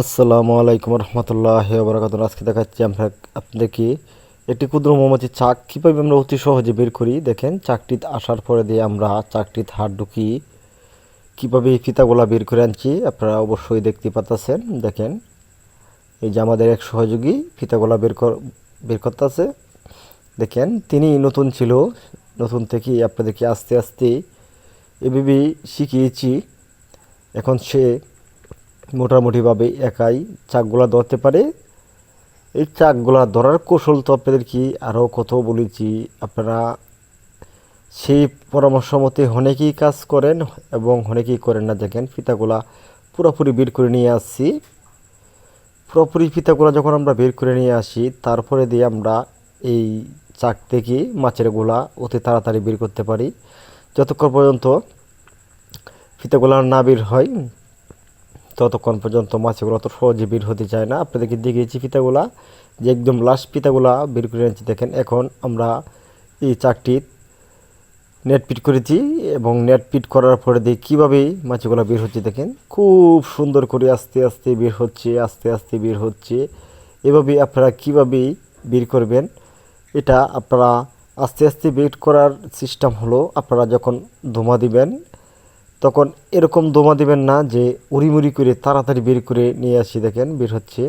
আসসালামু আলাইকুম রহমতুল্লাহ বরাকাত আজকে দেখাচ্ছি আমরা আপনাদেরকে একটি ক্ষুদ্র মৌমাছি চাক। কীভাবে আমরা অতি সহজে বের করি? দেখেন, চাকটি আসার পরে দিয়ে আমরা চাকটির হাত ঢুকি কীভাবে এই ফিতাগুলা বের করে আনছি, আপনারা অবশ্যই দেখতে পাচ্ছেন দেখেন, এই যে আমাদের এক সহযোগী ফিতাগুলা বের কর, বের করতেছে। দেখেন, তিনি নতুন ছিল, নতুন থেকেই আপনাদেরকে আস্তে আস্তে এভাবেই শিখিয়েছি। এখন সে মোটামুটিভাবে একাই চাকগুলা ধরতে পারে। এই চাকগুলা ধরার কৌশল তো আপনাদের কি আরও কত বলেছি? আপনারা সেই পরামর্শ মতে অনেকেই কাজ করেন এবং অনেকেই করেন না। দেখেন, ফিতাগুলা পুরোপুরি বের করে নিয়ে আসছি। পুরোপুরি ফিতাগুলা যখন আমরা বের করে নিয়ে আসি, তারপরে দিয়ে আমরা এই চাক থেকে মাছের গোলা অতি তাড়াতাড়ি বের করতে পারি। যতক্ষণ পর্যন্ত ফিতাগুলা না বের হয় ততক্ষণ পর্যন্ত মাছগুলো অত সহজে বের হতে চায় না। আপনাদেরকে দেখিয়েছি ফিতাগুলা যে একদম লাস্ট ফিতাগুলা বের করে এনেছি। দেখেন, এখন আমরা এই চাকটির নেট পিট করেছি এবং নেট পিট করার পরে দিয়ে কীভাবে মাছগুলো বের হচ্ছে। দেখেন, খুব সুন্দর করে আস্তে আস্তে বের হচ্ছে, আস্তে আস্তে বের হচ্ছে। এভাবে আপনারা কীভাবে বের করবেন, এটা আপনারা আস্তে আস্তে বের করার সিস্টেম হলো, আপনারা যখন ধোমা দিবেন তখন এরকম দোমা দেবেন না যে উড়িমুড়ি করে তাড়াতাড়ি বের করে নিয়ে আসি, দেখেন, বের হচ্ছে।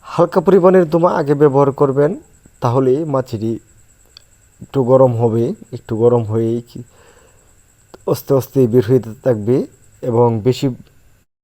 হালকা পরিমাণের দোমা আগে ব্যবহার করবেন, তাহলে মাছেরই একটু গরম হবে, একটু গরম অস্তে আস্তে আস্তে বের হয়ে থাকবে এবং বেশি